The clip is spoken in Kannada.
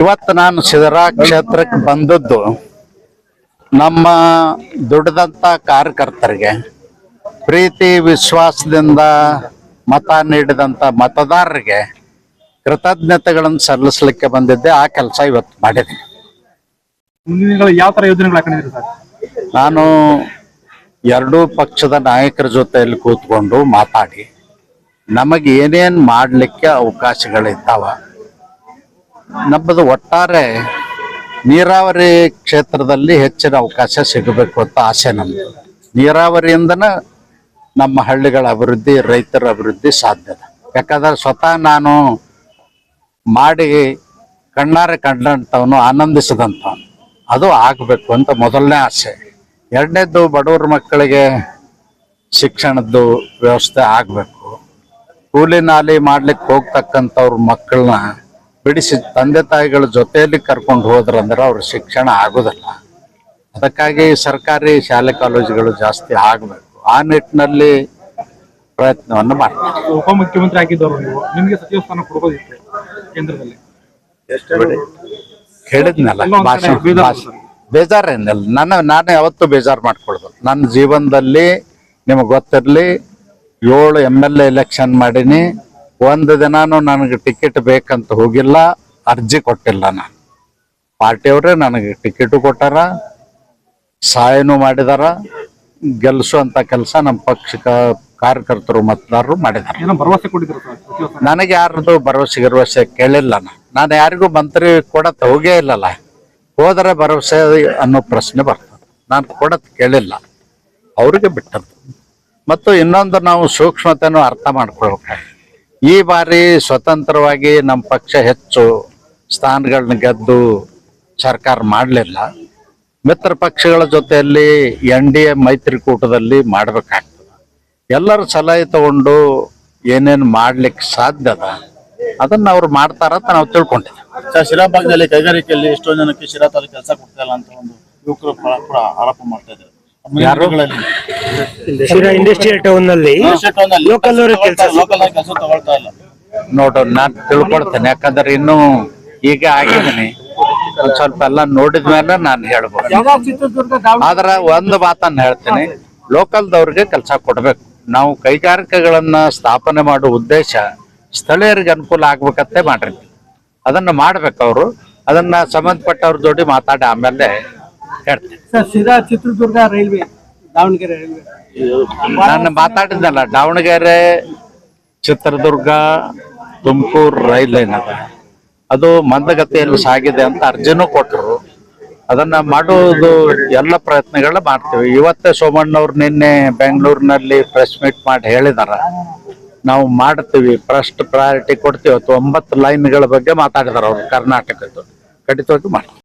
ಇವತ್ತು ನಾನು ಸಿದರಾ ಕ್ಷೇತ್ರಕ್ಕೆ ಬಂದದ್ದು ನಮ್ಮ ದುಡ್ಡದಂಥ ಕಾರ್ಯಕರ್ತರಿಗೆ ಪ್ರೀತಿ ವಿಶ್ವಾಸದಿಂದ ಮತ ನೀಡಿದಂಥ ಮತದಾರರಿಗೆ ಕೃತಜ್ಞತೆಗಳನ್ನು ಸಲ್ಲಿಸಲಿಕ್ಕೆ ಬಂದಿದ್ದೆ. ಆ ಕೆಲಸ ಇವತ್ತು ಮಾಡಿದೆ. ಯಾವ ತರ ಯೋಜನೆಗಳು ಹಾಕೊಂಡಿದ್ದೀರಿ ಸರ್? ನಾನು ಎರಡೂ ಪಕ್ಷದ ನಾಯಕರ ಜೊತೆಯಲ್ಲಿ ಕೂತ್ಕೊಂಡು ಮಾತಾಡಿ ನಮಗೆ ಏನೇನು ಮಾಡಲಿಕ್ಕೆ ಅವಕಾಶಗಳಿದ್ದಾವ ನಮ್ಮದು ಒಟ್ಟಾರೆ ನೀರಾವರಿ ಕ್ಷೇತ್ರದಲ್ಲಿ ಹೆಚ್ಚಿನ ಅವಕಾಶ ಸಿಗಬೇಕು ಅಂತ ಆಸೆ ನಮ್ಮದು ನೀರಾವರಿಯಿಂದನ ನಮ್ಮ ಹಳ್ಳಿಗಳ ಅಭಿವೃದ್ಧಿ, ರೈತರ ಅಭಿವೃದ್ಧಿ ಸಾಧ್ಯದ ಯಾಕಂದ್ರೆ ಸ್ವತಃ ನಾನು ಮಾಡಿ ಕಣ್ಣಾರೆ ಕಂಡಂಥವನು, ಆನಂದಿಸಿದಂಥವನು. ಅದು ಆಗಬೇಕು ಅಂತ ಮೊದಲನೇ ಆಸೆ. ಎರಡನೇದ್ದು ಬಡವ್ರ ಮಕ್ಕಳಿಗೆ ಶಿಕ್ಷಣದ್ದು ವ್ಯವಸ್ಥೆ ಆಗಬೇಕು. ಕೂಲಿ ನಾಲಿ ಮಾಡ್ಲಿಕ್ಕೆ ಹೋಗ್ತಕ್ಕಂಥವ್ರ ಮಕ್ಕಳನ್ನ ಬಿಡಿಸಿ ತಂದೆ ತಾಯಿಗಳ ಜೊತೆಯಲ್ಲಿ ಕರ್ಕೊಂಡು ಹೋದ್ರಂದ್ರೆ ಅವ್ರ ಶಿಕ್ಷಣ ಆಗೋದಿಲ್ಲ. ಅದಕ್ಕಾಗಿ ಸರ್ಕಾರಿ ಶಾಲೆ ಕಾಲೇಜುಗಳು ಜಾಸ್ತಿ ಆಗಬೇಕು. ಆ ನಿಟ್ಟಿನಲ್ಲಿ ಪ್ರಯತ್ನವನ್ನು ಮಾಡ್ತೀನಿ ಉಪಮುಖ್ಯಮಂತ್ರಿ ಆಗಿದ್ದವರು ನೀವು ನಿಮಗೆ ಸಚಿವ ಸ್ಥಾನ ಕೊಡ್ಬೋದಿತ್ತು ಕೇಂದ್ರದಲ್ಲಿ? ಹೇಳಿದ್ನಲ್ಲ ಭಾಷಣ ಭಾಷಣ. ಬೇಜಾರೇನಿಲ್ಲ ನನ್ನ ನಾನು ಯಾವತ್ತೂ ಬೇಜಾರು ಮಾಡ್ಕೊಳ್ದು ನನ್ನ ಜೀವನದಲ್ಲಿ ನಿಮಗೆ ಗೊತ್ತಿರಲಿ ಏಳು ಎಂ ಎಲ್ ಎ ಎಲೆಕ್ಷನ್ ಮಾಡೀನಿ. ಒಂದು ದಿನಾನು ನನಗೆ ಟಿಕೆಟ್ ಬೇಕಂತ ಹೋಗಿಲ್ಲ ಅರ್ಜಿ ಕೊಟ್ಟಿಲ್ಲ ನಾನು. ಪಾರ್ಟಿಯವರೇ ನನಗೆ ಟಿಕೆಟು ಕೊಟ್ಟಾರ ಸಹಾಯನೂ ಮಾಡಿದಾರ ಗೆಲ್ಲಿಸುವಂತ ಕೆಲಸ ನಮ್ಮ ಪಕ್ಷ ಕಾರ್ಯಕರ್ತರು ಮತದಾರರು ಮಾಡಿದ್ದಾರೆ ಭರವಸೆ ನನಗೆ ಯಾರದು ಭರವಸೆ ಗಿರವಸೆ ಕೇಳಿಲ್ಲ ನಾನು. ನಾನು ಯಾರಿಗೂ ಮಂತ್ರಿ ಕೊಡತ್ತೆ ಹೋಗೇ ಇಲ್ಲಲ್ಲ. ಹೋದರೆ ಭರವಸೆ ಅನ್ನೋ ಪ್ರಶ್ನೆ ಬರ್ತದೆ. ನಾನು ಕೊಡತ್ ಕೇಳಿಲ್ಲ. ಅವರಿಗೆ ಬಿಟ್ಟದ್ದು. ಮತ್ತು ಇನ್ನೊಂದು ನಾವು ಸೂಕ್ಷ್ಮತೆಯನ್ನು ಅರ್ಥ ಮಾಡ್ಕೊಳ್ಬೇಕು ಈ ಬಾರಿ ಸ್ವತಂತ್ರವಾಗಿ ನಮ್ಮ ಪಕ್ಷ ಹೆಚ್ಚು ಸ್ಥಾನಗಳನ್ನ ಗೆದ್ದು ಸರ್ಕಾರ ಮಾಡಲಿಲ್ಲ. ಮಿತ್ರ ಪಕ್ಷಗಳ ಜೊತೆಯಲ್ಲಿ ಎನ್ ಡಿ ಎ ಮೈತ್ರಿಕೂಟದಲ್ಲಿ ಮಾಡಬೇಕಾಗ್ತದೆ. ಎಲ್ಲರ ಸಲಹೆ ತಗೊಂಡು ಏನೇನು ಮಾಡ್ಲಿಕ್ಕೆ ಅದ, ಅದನ್ನ ಅವ್ರು ಮಾಡ್ತಾರ ಅಂತ ನಾವು ತಿಳ್ಕೊಂಡಿದ್ದೀವಿ. ಶಿರಾ ಭಾಗದಲ್ಲಿ ಕೈಗಾರಿಕೆಯಲ್ಲಿ ಎಷ್ಟೊಂದು ಜನಕ್ಕೆ ಶಿರಾ ತಾಲೂಕು ಕೆಲಸ ಕೊಡ್ತಾ ಇಲ್ಲ ಅಂತ ಒಂದು ಯುವಕರು ಕೂಡ ಆರೋಪ ಮಾಡ್ತಾ ಇದ್ದಾರೆ? ಶಿರಾ ಇಂಡಸ್ಟ್ರಿಯಲ್ ಟೌನ್ನಲ್ಲಿ Local ಅವ್ರಿಗೆ ಕೆಲ್ಸ ಲೋಕಲ್ ಕೆಲಸ ತಗೊಳ್ತಾ ಇಲ್ಲ. ನೋಡು ನಾನು ತಿಳ್ಕೊಳ್ತೇನೆ ಯಾಕಂದ್ರೆ ಇನ್ನು ಈಗ ಆಗಿದ್ದೀನಿ. ಒಂದ್ ಸ್ವಲ್ಪ ಎಲ್ಲ ನೋಡಿದ್ಮೇಲೆ ನಾನು ಹೇಳ್ಬೋದು. ಆದ್ರ ಒಂದು ಮಾತನ್ನ ಹೇಳ್ತೀನಿ ಲೋಕಲ್ದವ್ರಿಗೆ ಕೆಲಸ ಕೊಡ್ಬೇಕು. ನಾವು ಕೈಗಾರಿಕೆಗಳನ್ನ ಸ್ಥಾಪನೆ ಮಾಡುವ ಉದ್ದೇಶ ಸ್ಥಳೀಯರಿಗೆ ಅನುಕೂಲ ಆಗ್ಬೇಕಂತೆ ಮಾಡಿರ್ತೀವಿ. ಅದನ್ನ ಮಾಡ್ಬೇಕು ಅವರು. ಅದನ್ನ ಸಂಬಂಧಪಟ್ಟವ್ರ ಜೋಡಿ ಮಾತಾಡಿ ಆಮೇಲೆ ಸಿರಾ ಚಿತ್ರದುರ್ಗ ರೈಲ್ವೆ, ದಾವಣಗೆರೆ ರೈಲ್ವೆ. ನಾನು ಮಾತಾಡಿದ್ನಲ್ಲ ದಾವಣಗೆರೆ, ಚಿತ್ರದುರ್ಗ, ತುಮಕೂರು ರೈಲ್ ಲೈನ್ ಅದ ಅದು ಮಂದಗತಿಯಲ್ಲಿ ಸಾಗಿದೆ ಅಂತ ಅರ್ಜಿನೂ ಕೊಟ್ಟರು. ಅದನ್ನ ಮಾಡುವುದು ಎಲ್ಲ ಪ್ರಯತ್ನಗಳನ್ನ ಮಾಡ್ತೀವಿ. ಇವತ್ತೇ ಸೋಮಣ್ಣವ್ರು ನಿನ್ನೆ ಬೆಂಗಳೂರಿನಲ್ಲಿ ಪ್ರೆಸ್ ಮೀಟ್ ಮಾಡಿ ಹೇಳಿದಾರ. ನಾವು ಮಾಡ್ತೀವಿ ಫಸ್ಟ್ ಪ್ರಯಾರಿಟಿ ಕೊಡ್ತೀವಿ. ಇವತ್ತು ಒಂಬತ್ತು ಲೈನ್ಗಳ ಬಗ್ಗೆ ಮಾತಾಡಿದಾರ ಅವ್ರು ಕರ್ನಾಟಕದ್ದು. ಖಂಡಿತವಾಗಿ ಮಾಡ್ತೀವಿ.